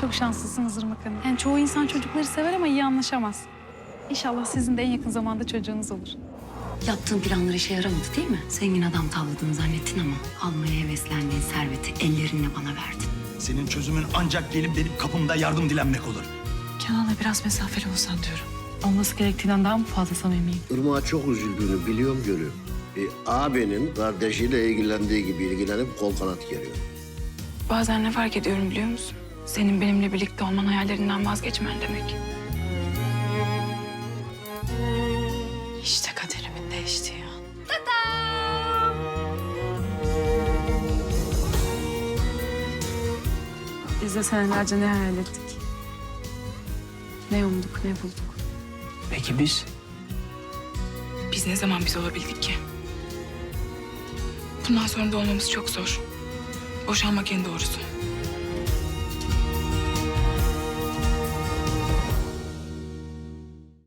Çok şanslısınız Irmak Hanım. Yani çoğu insan çocukları sever ama iyi anlaşamaz. İnşallah sizin de en yakın zamanda çocuğunuz olur. Yaptığın planlar işe yaramadı değil mi? Zengin adam tavladığını zannettin ama almaya heveslendiğin serveti ellerinle bana verdin. Senin çözümün ancak gelip benim kapımda yardım dilenmek olur. Kenan'la biraz mesafeli olsan diyorum. Olması gerektiğinden daha mı fazla samimiyim? Irmak'a çok üzüldüğünü biliyorum görüyorum. E, abinin kardeşiyle ilgilendiği gibi ilgilenip kol kanat geriyor. Bazen ne fark ediyorum biliyor musun? Senin benimle birlikte olman hayallerinden vazgeçmen demek. İşte kaderimin değiştiği an. Biz de senelerce ne hayal ettik? Ne umduk, ne bulduk? Peki biz? Biz ne zaman biz olabildik ki? Bundan sonra da olmamız çok zor. Boşanmak en doğrusu.